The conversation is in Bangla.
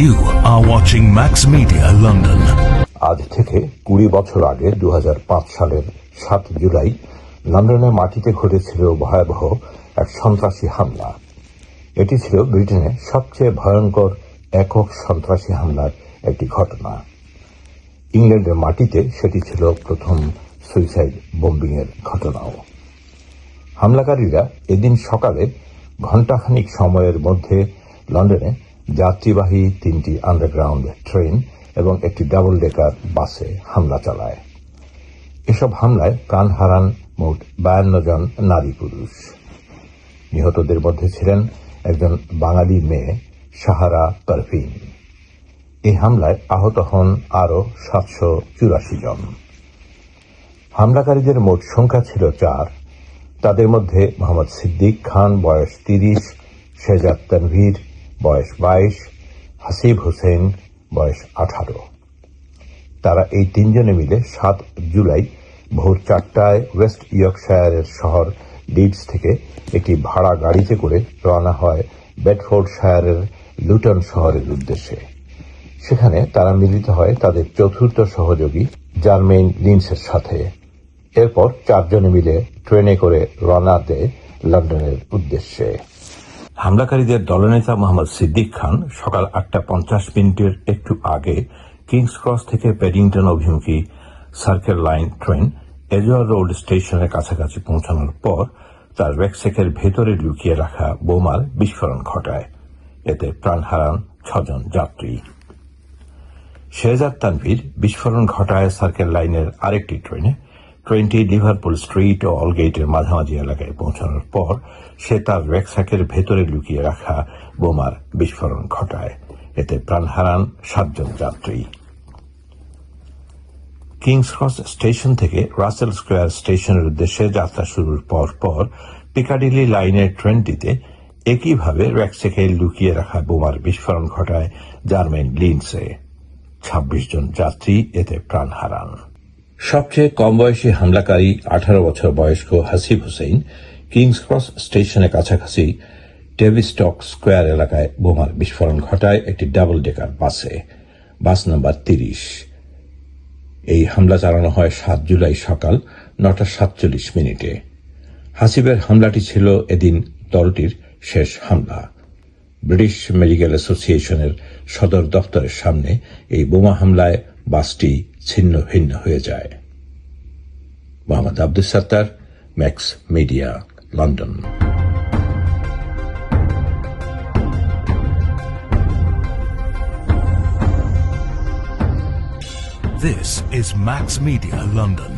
You are watching Max Media, London. আজ থেকে কুড়ি বছর আগে দু হাজার পাঁচ সালের সাত জুলাই লন্ডনের মাটিতে ঘটেছিল ভয়াবহ এক সন্ত্রাসী হামলা। এটি ছিল ব্রিটেনের সবচেয়ে ভয়ঙ্কর একক সন্ত্রাসী হামলার একটি ঘটনা। ইংল্যান্ডের মাটিতে সেটি ছিল প্রথম সুইসাইড বোম্বিং এর ঘটনাও। হামলাকারীরা এদিন সকালে ঘণ্টাখানিক সময়ের মধ্যে লন্ডনে যাত্রীবাহী তিনটি আন্ডারগ্রাউন্ড ট্রেন এবং একটি ডাবল ডেকার বাসে হামলা চালায়। এসব হামলায় প্রাণ হারান মোট বায়ান্ন জন নারী পুরুষ। নিহতদের মধ্যে ছিলেন একজন বাঙালি মেয়ে, সাহারা পারভিন এই হামলায় আহত হন আরও সাতশো চুরাশি জন। হামলাকারীদের মোট সংখ্যা ছিল চার। তাদের মধ্যে মোহাম্মদ সিদ্দিক খান বয়স তিরিশ শেজাদ তানভীর বয়স বাইশ, হাসিব হোসেন বয়স আঠারো। তারা এই তিনজনে মিলে সাত জুলাই ভোর চারটায় ওয়েস্ট ইয়র্কশায়ারের শহর লিডস থেকে একটি ভাড়া গাড়িতে করে রওনা হয় বেডফোর্ড শায়ারের লুটন শহরের উদ্দেশ্যে। সেখানে তারা মিলিত হয় তাদের চতুর্থ সহযোগী জার্মেইন লিন্সের সাথে। এরপর চারজনে মিলে ট্রেনে করে রওনা দেয় লন্ডনের উদ্দেশ্যে। হামলাকারীদের দলনেতা মোহাম্মদ সিদ্দিক খান সকাল আটটা পঞ্চাশ মিনিটের একটু আগে কিংস ক্রস থেকে পেডিংটন অভিমুখী সার্কেল লাইন ট্রেন এজোয়ার রোড স্টেশনের কাছাকাছি পৌঁছানোর পর তার রেক্সেকের ভেতরে লুকিয়ে রাখা বোমার বিস্ফোরণ ঘটায়। এতে প্রাণ হারান ছজন যাত্রী। শেহজাদ তানভীর, বিস্ফোরণ ঘটায় সার্কেল লাইনের আরেকটি ট্রেনে ট্রেনটি লিভারপুল স্ট্রিট ও অলগেটের মাঝামাঝি এলাকায় পৌঁছানোর পর সে তার রেক্সাকের ভেতরে লুকিয়ে রাখা বোমার বিস্ফোরণ ঘটায়। এতে প্রাণ হারান সাতজন যাত্রী। কিংস ক্রস স্টেশন থেকে রাসেল স্কোয়ার স্টেশনের উদ্দেশ্যে যাত্রা শুরুর পর পর পিকাডিলি লাইনের ট্রেনটিতে একইভাবে র্যাকসেকে লুকিয়ে রাখা বোমার বিস্ফোরণ ঘটায় জার্মেন লিন্সে ছাব্বিশ জন যাত্রী এতে প্রাণ হারান। সবচেয়ে কম বয়সী হামলাকারী আঠারো বছর বয়স্ক হাসিব হুসেইন কিংস ক্রস স্টেশনের কাছাকাছি টেভিস্টক স্কোয়ার এলাকায় বোমার বিস্ফোরণ ঘটায় একটি ডাবল ডেকার বাসে। বাস নম্বর তিরিশ। এই হামলা চালানো হয় সাত জুলাই সকাল নটা সাতচল্লিশ মিনিটে। হাসিবের হামলাটি ছিল এদিন দলটির শেষ হামলা। ব্রিটিশ মেডিকেল অ্যাসোসিয়েশনের সদর দপ্তরের সামনে এই বোমা হামলায় বাসটি ছিন্ন ভিন্ন হয়ে যায় Mohammad Abdul Sattar, Max Media, London This is Max Media, London.